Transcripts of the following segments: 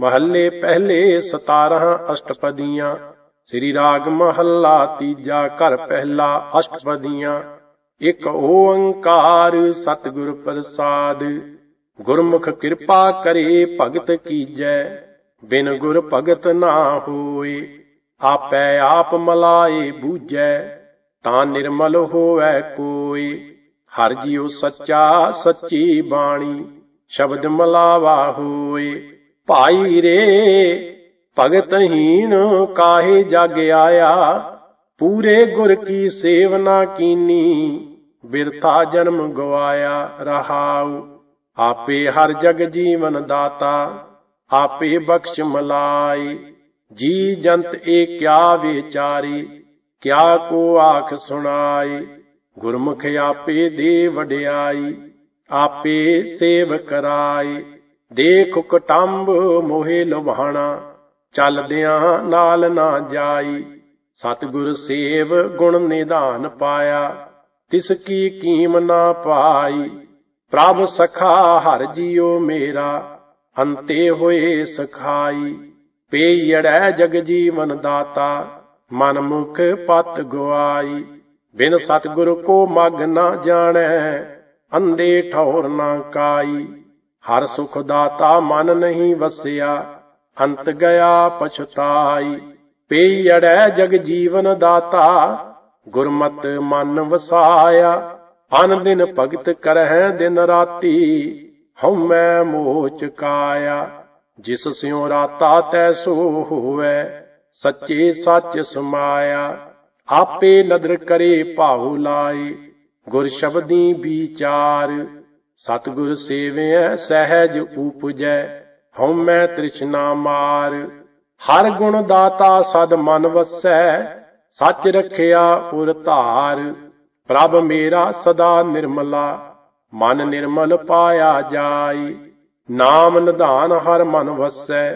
ਮਹੱਲੇ ਪਹਿਲੇ 17 ਅਸ਼ਟਪਦੀਆਂ। ਸ੍ਰੀ ਰਾਗ ਮਹੱਲਾ ਤੀਜਾ ਘਰ ਪਹਿਲਾ ਅਸ਼ਟਪਦੀਆਂ। ਇਕ ਓੰਕਾਰ ਸਤਿਗੁਰ ਪ੍ਰਸਾਦ। ਗੁਰਮੁਖ ਕਿਰਪਾ ਕਰੇ ਭਗਤ ਕੀਜੈ। ਬਿਨ ਗੁਰ ਭਗਤ ਨਾ ਹੋਏ। ਆਪੈ ਆਪ ਮਲਾਏ ਬੂਝੈ। ਤਾਂ ਨਿਰਮਲ ਹੋਵੈ ਕੋਈ ਹਰ ਜੀਉ ਸੱਚਾ ਸੱਚੀ ਬਾਣੀ। ਸ਼ਬਦ ਮਲਾਵਾ ਹੋਏ। ਭਾਈ ਰੇ ਭਗਤਹੀਨ ਕਾਹੇ ਜਗ ਆਇਆ? ਪੂਰੇ ਗੁਰ ਕੀ ਸੇਵਨਾ ਕੀਨੀ? ਬਿਰਥਾ ਜਨਮ ਗਵਾਇਆ ਰਹਾਉ। ਆਪੇ ਹਰ ਜਗ ਜੀਵਨ ਦਾਤਾ, ਆਪੇ ਬਖਸ਼ ਮਲਾਈ। ਜੀ ਜੰਤ ਏ ਕਿਆ ਵਿਚਾਰੀ, ਕਿਆ ਕੋ ਆਖ ਸੁਣਾਈ? ਗੁਰਮੁਖ ਆਪੇ ਦੇ ਵਡਿਆਈ, ਆਪੇ ਸੇਵ ਕਰਾਈ। ਦੇਖ ਕਟੰਬ ਮੋਹੇ ਲੁਭਾਣਾ ਚੱਲਦਿਆਂ ਨਾਲ ਨਾ ਜਾਈ। ਸਤਿਗੁਰ ਸੇਵ ਗੁਣ ਨਿਧਾਨ ਪਾਇਆ, ਤਿਸ ਕੀ ਕੀਮ ਨਾ ਪਾਈ। ਪ੍ਰਭ ਸਖਾ ਹਰ ਜੀਉ ਮੇਰਾ, ਅੰਤੇ ਹੋਏ ਸਖਾਈ। ਪੇਯੜੈ ਜਗ ਜੀਵਨ ਦਾਤਾ ਮਨ ਮੁਖ ਪਤ ਗਵਾਈ ਬਿਨ ਸਤਿਗੁਰ ਕੋ ਮਗ ਨਾ ਜਾਣੈ ਅੰਦੇ ਠੌਰ ਨਾ ਕਾਈ। ਹਰ ਸੁਖ ਦਾਤਾ ਮਨ ਨਹੀਂ ਵਸਿਆ, ਅੰਤ ਗਿਆ ਪਛਤਾਈ। ਪੇਯੜੈ ਜਗ ਜੀਵਨ ਦਾਤਾ, ਗੁਰਮਤ ਮਨ ਵਸਾਇਆ। ਅਨ ਦਿਨ ਭਗਤ ਕਰਹਿ ਦਿਨ ਰਾਤੀ, ਹਉਮੈ ਮੋਹ ਚਕਾਇਆ ਜਿਸ ਸਿਉ ਰਾਤਾ ਤੈ ਸੋ ਹੋਵੈ, ਸੱਚੇ ਸੱਚ ਸਮਾਇਆ। ਆਪੇ ਨਦਰ ਕਰੇ ਭਾਉ ਲਾਏ, ਗੁਰ ਸ਼ਬਦੀ ਵਿਚਾਰ। ਸਤਿਗੁਰ ਸੇਵਿਐ, ਸਹਿਜ ਉਪਜੈ, ਹਉਮੈ ਤ੍ਰਿਸ਼ਨਾ ਮਾਰ। ਹਰ ਗੁਣ ਦਾਤਾ ਸਦ ਮਨ ਵਸੈ, ਸੱਚ ਰਖਿਆ ਪੁਰ ਧਾਰ। ਪ੍ਰਭ ਮੇਰਾ ਸਦਾ ਨਿਰਮਲਾ, ਮਨ ਨਿਰਮਲ ਪਾਇਆ ਜਾਈ। ਨਾਮ ਨਿਧਾਨ ਹਰ ਮਨ ਵਸੈ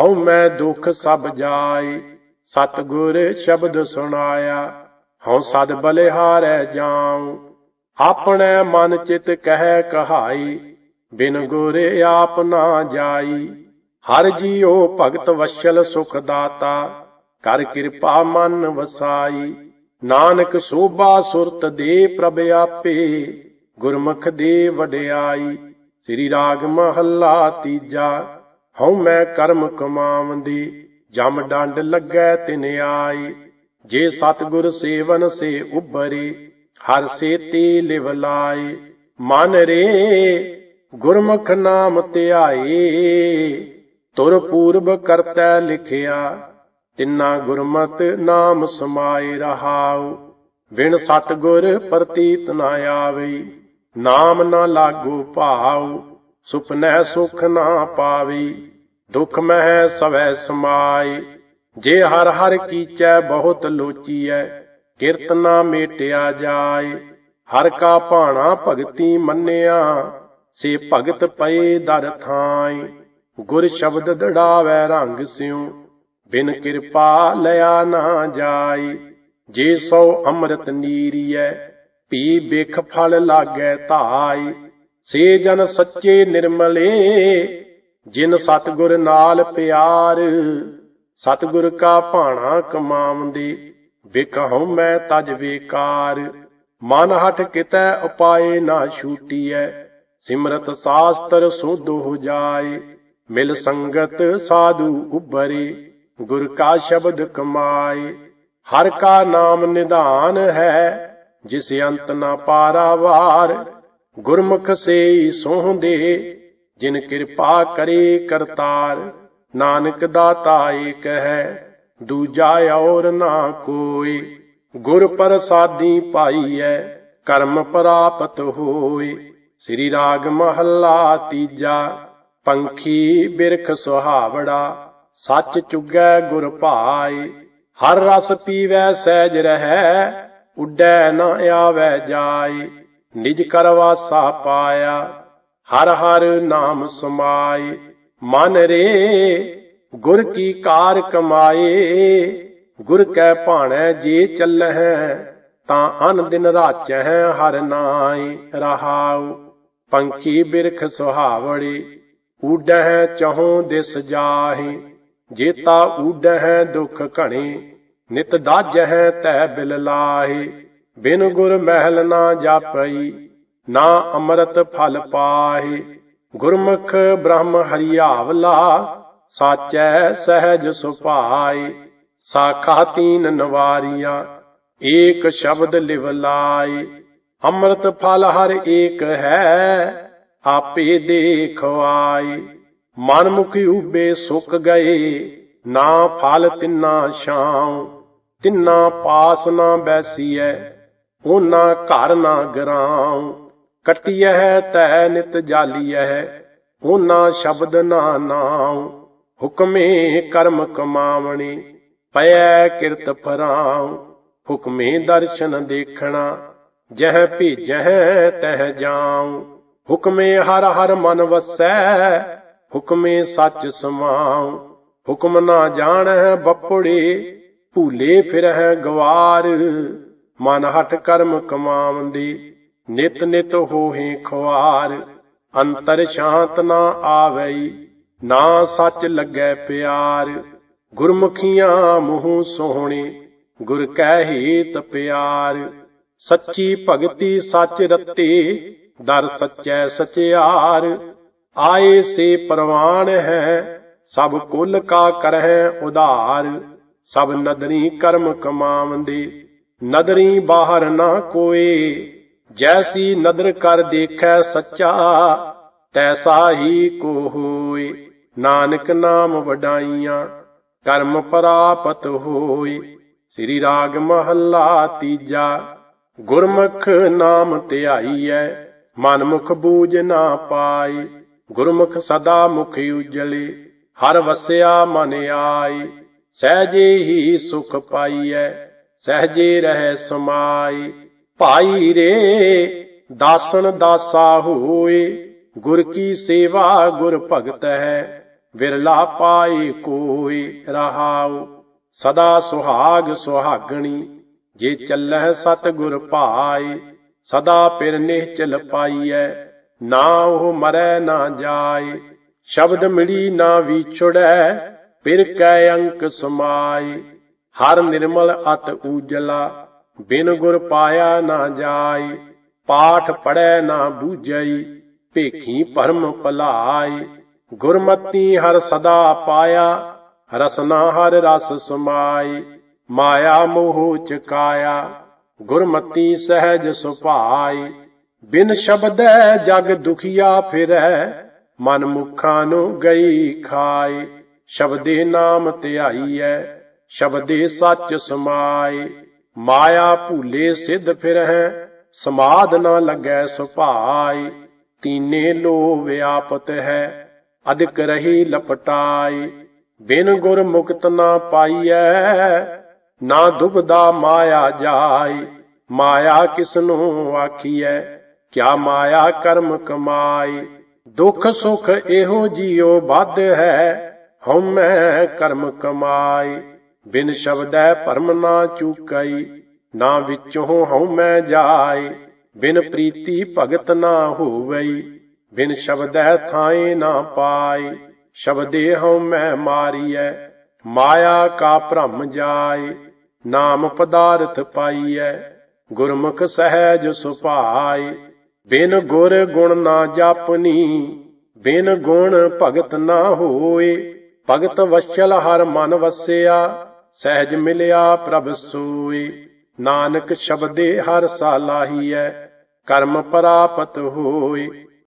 ਹਉ ਮੈਂ ਦੁਖ ਸਭ ਜਾਈ। ਸਤਿਗੁਰ ਸ਼ਬਦ ਸੁਣਾਇਆ, ਹਉ ਸਦ ਬਲਿਹਾਰੈ ਜਾਉ। ਆਪਣੇ ਮਨ ਚਿਤ ਕਹਿ ਕਹਾਈ, ਬਿਨ ਗੁਰ ਆਪ ਨਾ ਜਾਈ। ਹਰ ਜੀਉ ਭਗਤ ਵਸ਼ਲ ਸੁਖ ਦਾਤਾ, ਕਰ ਕਿਰਪਾ ਮਨ ਵਸਾਈ। ਨਾਨਕ ਸੋਭਾ ਸੁਰਤ ਦੇ ਪ੍ਰਭ ਆਪੇ, ਗੁਰਮੁਖ ਦੇ ਵਡਿਆਈ। ਸ੍ਰੀ ਰਾਗ ਮਹੱਲਾ ਤੀਜਾ, ਹਉ ਮੈਂ ਕਰਮ ਕਮਾਵੰਦੀ, ਜਮ ਡੰਡ ਲੱਗੈ ਤਿਨ ਆਈ। ਜੇ ਸਤਿਗੁਰ ਸੇਵਨ ਸੇ ਉਬਰੇ ਹਰ ਸੇਤੀ ਲਿਵ ਲਾਈ ਮਨ ਰੇ ਗੁਰਮੁਖ ਨਾਮ ਧਿਆਏ। ਤੁਰ ਪੂਰਬ ਕਰਤੈ ਲਿਖਿਆ, ਤਿੰਨਾ ਗੁਰਮਤ ਨਾਮ ਸਮਾਏ ਰਹਾਉ। ਬਿਨ ਸਤਗੁਰ ਪ੍ਰਤੀਤ ਨਾ ਆਵੇ, ਨਾਮ ਨਾ ਲਾਗੂ ਭਾਉ। ਸੁਪਨੈ ਸੁਖ ਨਾ ਪਾਵੀ, ਦੁਖ ਮਹਿ ਸਵੈ ਸਮਾਏ। ਜੇ ਹਰ ਹਰ ਕੀਚੈ, ਬਹੁਤ ਲੋਚੀਐ। ਕਿਰਤ ਨਾ ਮੇਟਿਆ ਜਾਏ। ਹਰ ਕਾ ਭਾਣਾ ਭਗਤੀ ਮੰਨਿਆ, ਸੇ ਭਗਤ ਪਏ ਦਰ ਥਾਈ ਗੁਰ ਸ਼ਬਦ ਦੜਾਵੈ ਰੰਗ ਸਿਉ, ਬਿਨ ਕਿਰਪਾ ਲਿਆ ਨਾ ਜਾਏ। ਜੇ ਸੋ ਅੰਮ੍ਰਿਤ ਨੀਰੀਐ ਪੀ ਬਿਖ ਫਲ ਲਾਗੈ ਧਾਈ ਸੇ ਜਨ ਸੱਚੇ ਨਿਰਮਲੇ, ਜਿਨ ਸਤਗੁਰ ਨਾਲ ਪਿਆਰ। ਸਤਗੁਰ ਕਾ ਭਾਣਾ ਕਮਾਵੰਦੇ ਬਿਕਹੁ ਮੈਂ ਤਜ ਵੇਕਾਰ, ਮਨ ਹਟ ਕਿਤੈ ਉਪਾਏ ਨਾ ਛੂਟੀਐ, ਸਿਮਰਤ ਸਾਸਤਰ ਸੁਧ ਹੋ ਜਾਏ, ਮਿਲ ਸੰਗਤ ਸਾਧੂ ਉਬਰੇ ਗੁਰ ਕਾ ਸ਼ਬਦ ਕਮਾਏ, ਹਰ ਕਾ ਨਾਮ ਨਿਧਾਨ ਹੈ, ਜਿਸ ਅੰਤ ਨਾ ਪਾਰਾਵਾਰ, ਗੁਰਮੁਖ ਸੇ ਸੋਹੰਦੇ, ਜਿਨ ਕਿਰਪਾ ਕਰੇ ਕਰਤਾਰ, ਨਾਨਕ ਦਾਤਾ ਏਕ ਹੈ। ਦੂਜਾ ਔਰ ਨਾ ਕੋਈ। ਗੁਰ ਪ੍ਰਸਾਦੀ ਪਾਈਐ, ਕਰਮ ਪ੍ਰਾਪਤ ਹੋਏ। ਸ੍ਰੀ ਰਾਗ ਮਹੱਲਾ ਤੀਜਾ, ਪੰਖੀ ਬਿਰਖ ਸੁਹਾਵੜਾ। ਸੱਚ ਚੁਗੈ ਗੁਰ ਭਾਈ ਹਰ ਰਸ ਪੀਵੈ ਸਹਿਜ ਰਹੈ, ਉੱਡੈ ਨ ਆਵੈ ਜਾਏ। ਨਿਜ ਕਰਵਾਸਾ ਪਾਇਆ, ਹਰ ਹਰ ਨਾਮ ਸਮਾਈ ਮਨ ਰੇ ਗੁਰ ਕੀ ਕਾਰ ਕਮਾਏ, ਗੁਰ ਕੈ ਭਾਣੈ ਜੇ ਚੱਲਹਿ, ਤਾਂ ਅਨ ਦਿਨ ਰਾਚਹਿ ਹਰ ਨਾਈ ਰਹਾਉ। ਪੰਖੀ ਬਿਰਖ ਸੁਹਾਵੜੀ, ਊਡਹਿ ਚਹੋਂ ਦਿਸ ਜਾਹੇ। ਜੇਤਾ ਊਡਹਿ ਦੁਖ ਘਣੇ, ਨਿਤ ਦਾਜਹਿ ਤੈ ਬਿਲ ਲਾਹੇ। ਬਿਨ ਗੁਰ ਮਹਿਲ ਨਾ ਜਾਪਈ, ਨਾ ਅੰਮ੍ਰਿਤ ਫਲ ਪਾਹੇ। ਗੁਰਮੁਖ ਬ੍ਰਹਮ ਹਰਿਆਵਲਾ ਸਾਚੈ ਸਹਿਜ ਸੁਭਾਏ ਸਾਖਾ ਤੀਨ ਨਵਾਰੀਆਂ, ਏਕ ਸ਼ਬਦ ਲਿਵ ਲਾਏ। ਅੰਮ੍ਰਿਤ ਫਲ ਹਰ ਏਕ ਹੈ, ਆਪੇ ਦੇਖਵਾਏ ਮਨ ਮੁਖੀ ਉਬੇ ਸੁੱਕ ਗਏ, ਨਾ ਫਲ ਤਿੰਨਾ ਛਾਉ। ਤਿੰਨਾ ਪਾਸ ਨਾ ਬੈਸੀਐ ਉਹਨਾਂ ਘਰ ਨਾ ਗਰਾਉ। ਕਟਿਐ ਤੈ ਨਿਤ ਜਾਲੀਐ ਉਹਨਾਂ ਸ਼ਬਦ ਨਾ ਨਾਉ। ਹੁਕਮੇ ਕਰਮ ਕਮਾਵਣੇ ਪਇਐ ਕਿਰਤ ਫਰਾਉ, ਹੁਕਮੇ ਦਰਸ਼ਨ ਦੇਖਣਾ, ਜਹ ਭੇਜਹਿ ਤਹ ਜਾਉ। ਹੁਕਮੇ ਹਰ ਹਰ ਮਨ ਵਸੈ, ਹੁਕਮੇ ਸੱਚ ਸਮਾਉ। ਹੁਕਮ ਨਾ ਜਾਣੈ ਬੱਪੜੇ, ਭੂਲੇ ਫਿਰਹਿ ਗਵਾਰ। ਮਨ ਹਟ ਕਰਮ ਕਮਾਵੰਦੀ ਨਿਤ ਨਿਤ ਹੋਹੇ ਖੁਆਰ। ਅੰਤਰ ਸ਼ਾਂਤ ਨਾ ਆਵਈ ਨਾ ਸੱਚ ਲੱਗੈ ਪਿਆਰ, ਗੁਰਮੁਖੀਆਂ ਮੂੰਹ ਸੋਹਣੇ, ਗੁਰ ਕਹਿ ਹੀਤ ਪਿਆਰ। ਸੱਚੀ ਭਗਤੀ ਸੱਚ ਰਤੇ, ਦਰ ਸੱਚੈ ਸਚਿਆਰ। ਆਏ ਸੇ ਪਰਵਾਨ ਹੈ, ਸਭ ਕੁਲ ਕਾ ਕਰਹਿ ਉਧਾਰ। ਸਭ ਨਦਰੀ ਕਰਮ ਕਮਾਵੰਦੇ, ਨਦਰੀ ਬਾਹਰ ਨਾ ਕੋਏ। ਜੈਸੀ ਨਦਰ ਕਰ ਦੇਖੈ ਸੱਚਾ, ਤੈਸਾ ਹੀ ਕੋ ਹੋਏ। ਨਾਨਕ ਨਾਮ ਵਡਾਈਆਂ, ਕਰਮ ਪ੍ਰਾਪਤ ਹੋਏ ਸ੍ਰੀ ਰਾਗ ਮਹੱਲਾ ਤੀਜਾ, ਗੁਰਮੁਖ ਨਾਮ ਧਿਆਈਐ ਮਨ ਮੁਖ ਬੂਝ ਨਾ ਪਾਈ। ਗੁਰਮੁਖ ਸਦਾ ਮੁਖ ਉਜਲੇ, ਹਰ ਵਸਿਆ ਮਨ ਆਈ। ਸਹਜੇ ਹੀ ਸੁਖ ਪਾਈਐ, ਸਹਜੇ ਰਹਿ ਸਮਾਈ। ਭਾਈ ਰੇ, ਦਾਸਨ ਦਾਸਾ ਹੋਏ ਗੁਰ ਕੀ ਸੇਵਾ ਗੁਰ ਭਗਤ ਹੈ। ਵਿਰਲਾ ਪਾਏ ਕੋਈ ਰਹਾਉ, ਸਦਾ ਸੁਹਾਗ ਸੁਹਾਗਣੀ, ਜੇ ਚੱਲਹਿ ਸਤ ਗੁਰ ਭਾਈ ਸਦਾ ਪਿਰ ਨਿਹਚਲ ਪਾਈਐ, ਨਾ ਉਹ ਮਰੈ ਨਾ ਜਾਏ ਸ਼ਬਦ ਮਿਲੀ ਨਾ ਵਿਛੜੈ, ਪਿਰ ਕੈ ਅੰਕ ਸਮਾਈ, ਹਰ ਨਿਰਮਲ ਅਤ ਊਜਲਾ, ਬਿਨ ਗੁਰ ਪਾਇਆ ਨਾ ਜਾਏ ਪਾਠ ਪੜੈ ਨਾ ਬੂਝਈ, ਭੇਖੀ ਭਰਮ ਭਲਾਈ ਗੁਰਮਤੀ ਹਰ ਸਦਾ ਪਾਇਆ ਰਸਨਾ ਹਰ ਰਸ ਸਮਾਈ, ਮਾਇਆ ਮੋਹ ਚਕਾਇਆ। ਗੁਰਮਤੀ ਸਹਿਜ ਸੁਭਾਈ, ਬਿਨ ਸ਼ਬਦੈ ਜਗ ਦੁਖੀਆ ਫਿਰੈ, ਮਨ ਮੁਖਾਂ ਨੂੰ ਗਈ ਖਾਈ। ਸ਼ਬਦੇ ਨਾਮ ਧਿਆਈਐ, ਸ਼ਬਦੇ ਸੱਚ ਸਮਾਈ। ਮਾਇਆ ਭੂਲੇ ਸਿੱਧ ਫਿਰਹਿ ਸਮਾਦ ਨਾ ਲੱਗੈ ਸੁਭਾਈ। ਤੀਨੇ ਲੋ ਵਿਆਪਤ ਹੈ ਅਧਿਕ ਰਹੀ ਲਪਟਾਈ, ਬਿਨ ਗੁਰ ਮੁਕਤ ਨਾ ਪਾਈਐ, ਨਾ ਦੁਬਦਾ ਮਾਇਆ ਜਾਈ। ਮਾਇਆ ਕਿਸਨੂੰ ਆਖੀਐ? ਕਿਆ ਮਾਇਆ ਕਰਮ ਕਮਾਈ? ਦੁੱਖ ਸੁਖ ਇਹੋ ਜੀਉ ਵੱਧ ਹੈ ਹਉਮੈ ਕਰਮ ਕਮਾਈ। ਬਿਨ ਸ਼ਬਦੈ ਭਰਮ ਨਾ ਚੁਕਈ, ਨਾ ਵਿੱਚੋਂ ਹਉਮੈ ਜਾਏ ਬਿਨ ਪ੍ਰੀਤੀ ਭਗਤ ਨਾ ਹੋਵਈ। ਬਿਨ ਸ਼ਬਦੈ ਥਾਏ ਨਾ ਪਾਈ ਸ਼ਬਦੇ ਹਉਮੈ ਮਾਰੀਐ, ਮਾਇਆ ਕਾ ਭ੍ਰਮ ਜਾਏ, ਨਾਮ ਪਦਾਰਥ ਪਾਈਐ, ਗੁਰਮੁਖ ਸਹਿਜ ਸੁਭਾਈ ਬਿਨ ਗੁਰ ਗੁਣ ਨਾ ਜਾਪਨੀ, ਬਿਨ ਗੁਣ ਭਗਤ ਨਾ ਹੋਏ, ਭਗਤ ਵਸ਼ਲ ਹਰ ਮਨ ਵਸਿਆ, ਸਹਿਜ ਮਿਲਿਆ ਪ੍ਰਭ ਸੋਈ ਨਾਨਕ ਸ਼ਬਦੇ ਹਰ ਸਾਲਾਹੀਐ ਕਰਮ ਪ੍ਰਾਪਤ ਹੋਏ